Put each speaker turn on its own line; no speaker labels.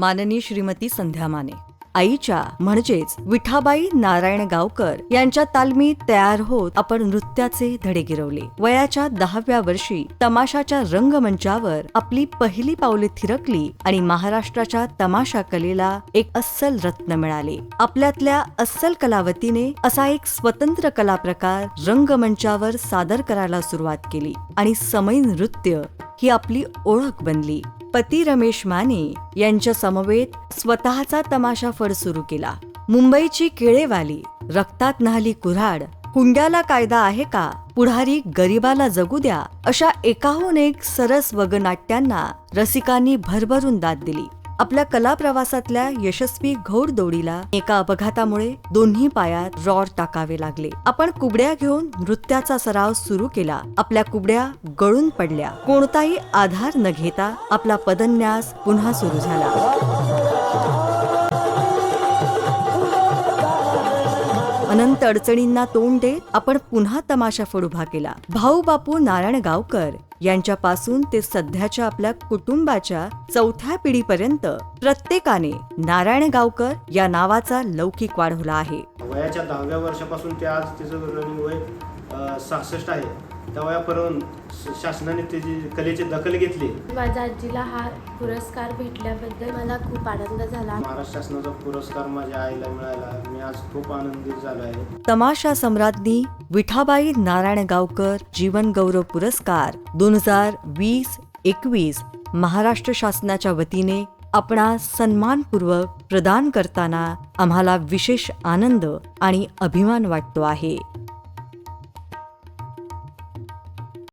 माननीय श्रीमती संध्या माने. आईच्या म्हणजेच विठाबाई नारायण गावकर यांच्या तालमीत तयार होत आपण नृत्याचे धडे गिरवले. वयाच्या दहाव्या वर्षी तमाशाच्या रंगमंचावर आपली पहिली पावले थिरकली आणि महाराष्ट्राच्या तमाशा कलेला एक अस्सल रत्न मिळाले. आपल्यातल्या अस्सल कलावतीने असा एक स्वतंत्र कला प्रकार रंगमंचावर सादर करायला सुरुवात केली आणि समय नृत्य ही आपली ओळख बनली. पती रमेश माने यांच्या समवेत स्वतःचा तमाशा फड सुरू केला. मुंबईची केळेवाली रक्तात न्हाली कुऱ्हाड हुंड्याला कायदा आहे का? पुढारी गरिबाला जगू द्या अशा एकाहून एक सरस वगनाट्यांना रसिकांनी भरभरून दाद दिली. आपल्या कला प्रवासातल्या यशस्वी घोडदौडीला एका अपघातामुळे दोन्ही पायात रॉड टाकावे लागले. आपण कुबड्या घेऊन नृत्याचा सराव सुरू केला. आपल्या कुबड्या गळून पडल्या. कोणताही आधार न घेता आपला पदन्यास पुन्हा सुरू झाला. अनंत अडचणींना तोंड देत आपण पुन्हा तमाशा फड उभा केला. भाऊ बापू नारायण गावकर यांच्यापासून ते सध्याच्या आपल्या कुटुंबाच्या चौथ्या पिढीपर्यंत प्रत्येकाने नारायण गावकर या नावाचा लौकिक वाढवला आहे.
वयाच्या दहाव्या वर्षापासून ते आज तिचं रनिंग वय सहासष्ट आहे. श- शासनाने त्याची कलेची दखल घेतली.
माझ्या आजीला हा पुरस्कार भेटल्याबद्दल मला खूप आनंद झाला.
महाराष्ट्र शासनाचा पुरस्कार माझ्या आईला मिळाला मी आज खूप आनंदित झालो आहे.
तमाशा सम्राज्ञी विठाबाई नारायण गावकर जीवन गौरव पुरस्कार दोन हजार वीस एकवीस महाराष्ट्र शासनाच्या वतीने आपणा सन्मानपूर्वक प्रदान करताना आम्हाला विशेष आनंद आणि अभिमान वाटतो आहे.